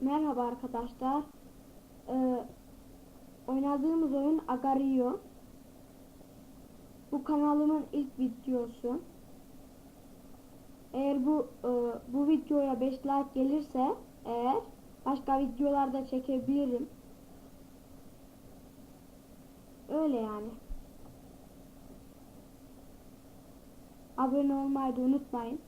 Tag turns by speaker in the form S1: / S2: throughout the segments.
S1: Merhaba arkadaşlar. Ee, oynadığımız oyun Agario. Bu kanalımın ilk videosu. Eğer bu e, bu videoya 5 like gelirse eğer başka videolarda çekebilirim. Öyle yani. Abone olmayı da unutmayın.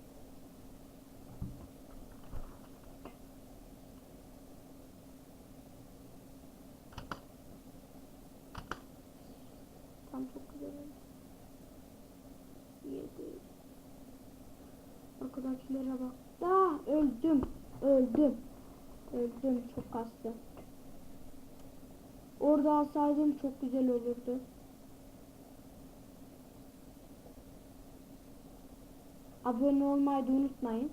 S1: Tam çok güzel oldu. Yedi. Arkadakilara bak. Da öldüm. Öldüm. Öldüm. Çok kastı. Orada alsaydım çok güzel olurdu. Abone olmayı da unutmayın.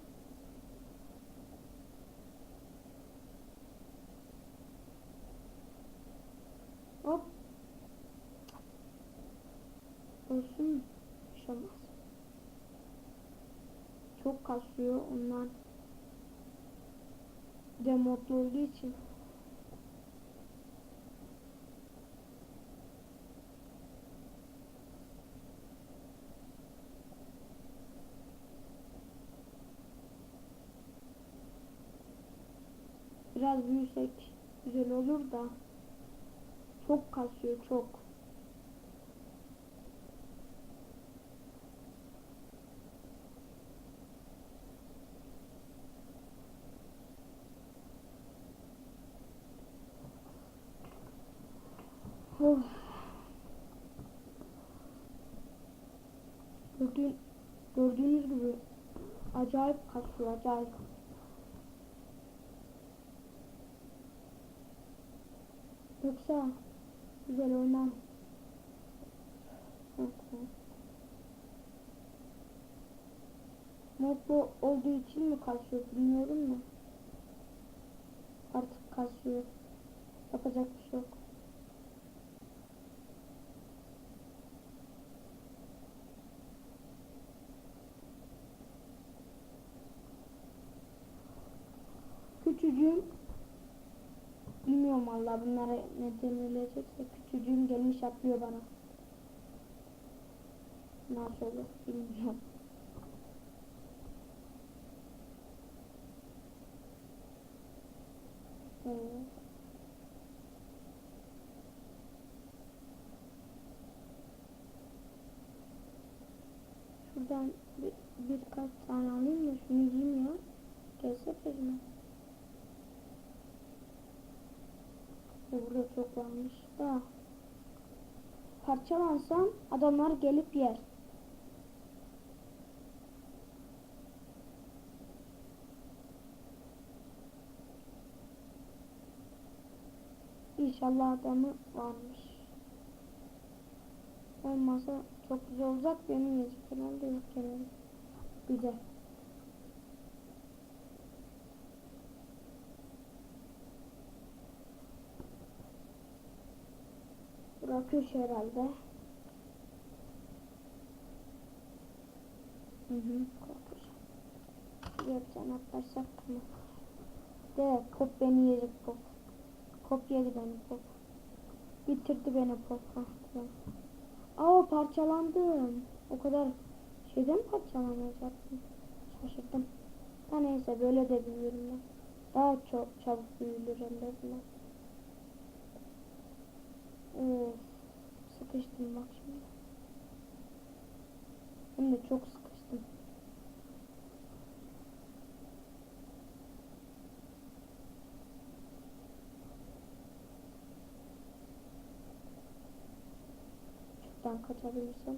S1: Hop. Olsun. Bir şey olmaz. Çok kasıyor ondan. Demodlu olduğu için. Biraz büyüsek güzel olur da. Çok kasıyor çok. Gördüğün, gördüğünüz gibi acayip kasıyor acayip. Yoksa güzel oynam. Mutlu olduğu için mi kasıyor bilmiyorum da. Artık kasıyor. Yapacak bir şey yok. Küçücüğüm bilmiyorum valla bunlara ne denilecekse küçücüğüm gelmiş atlıyor bana. Nasıl olur bilmiyorum. Evet. Şuradan bir, birkaç tane alayım varmış da. Parçalansam adamlar gelip yer. İnşallah adamı varmış. Olmasa çok güzel olacak. Benim yiyecek herhalde yok herhalde. Güzel. Bırakıyor herhalde. Hı hı. Bir tane atlarsak tamam. De pop beni yiyecek pop. Pop yedi beni pop. Bitirdi beni pop. Ah. Aa parçalandım. O kadar şeyden parçalanacaktım. Şaşırdım. Ha neyse böyle de büyüyorum ben. Daha çok çabuk büyülür hem de bunlar. Of, sıkıştım bak şimdi. Hem de çok sıkıştım. Şuradan kaçabilirsem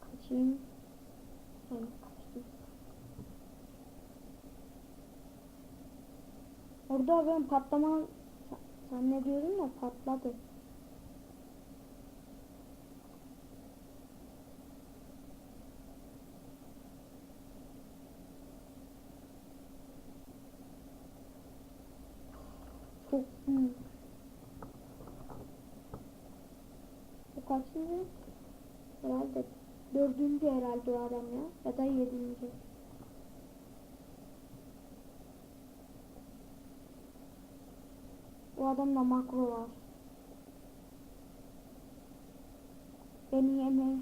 S1: kaçayım. Yani kaçtım. Orada ben patlama zannediyorum da patladı. Bu kaçıncı? Herhalde dördüncü herhalde o adam ya. Ya da yedinci. O adamda makro var. Beni yeme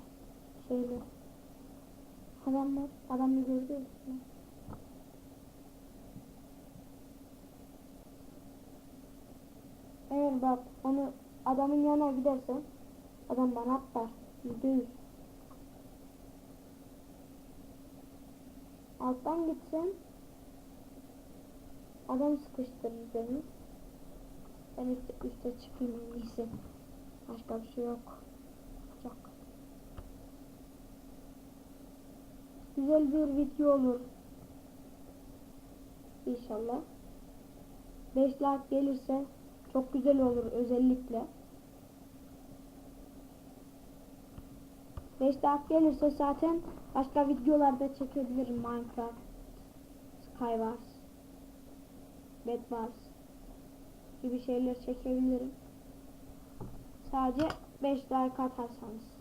S1: şeyle. Adam var. Adamı gördü. Eğer bak onu adamın yanına gidersen adam bana atlar. Yüzde yüz. Alttan gitsen adam sıkıştırır beni. Ben üstte, üstte çıkayım en iyisi. Başka bir şey yok. Çok. Güzel bir video olur. İnşallah. 5 like gelirse çok güzel olur özellikle. 5 like gelirse zaten başka videolarda çekebilirim Minecraft, Skywars, Bedwars gibi şeyler çekebilirim. Sadece 5 like atarsanız.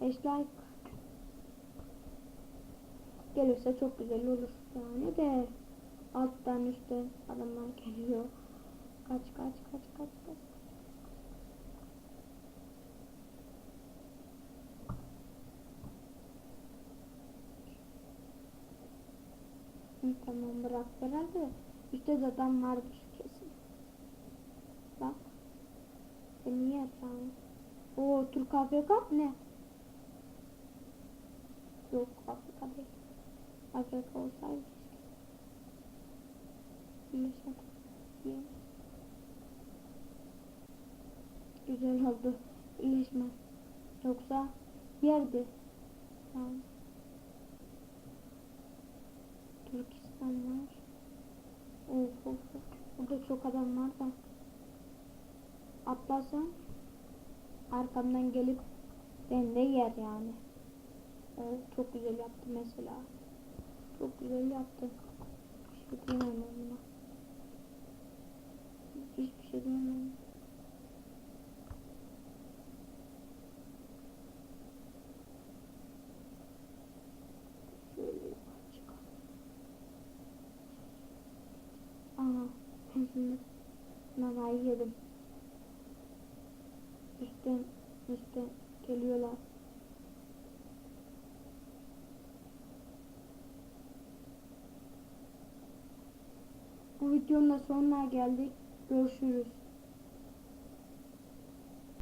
S1: 5 like gelirse çok güzel olur. Yani de alttan üstten adamlar geliyor. Kaç kaç kaç kaç kaç. Tamam bırak herhalde. Üstte de adam vardır kesin. Bak. Beni yer yani. Oo Türk AFK ne? Yok Afrika değil. Afrika olsaydı keşke. Birleşmek. Güzel oldu. Birleşme. Yoksa yerdi. Yani. Türkistan var. Of of of. Burada çok adam var da. Atlasam arkamdan gelip beni de yer yani. Evet, çok güzel yaptı mesela. Çok güzel yaptı. Bir şey diyemem ona. Hiçbir şey diyemem. Üstten geliyorlar. Bu videonun da sonuna geldik. Görüşürüz.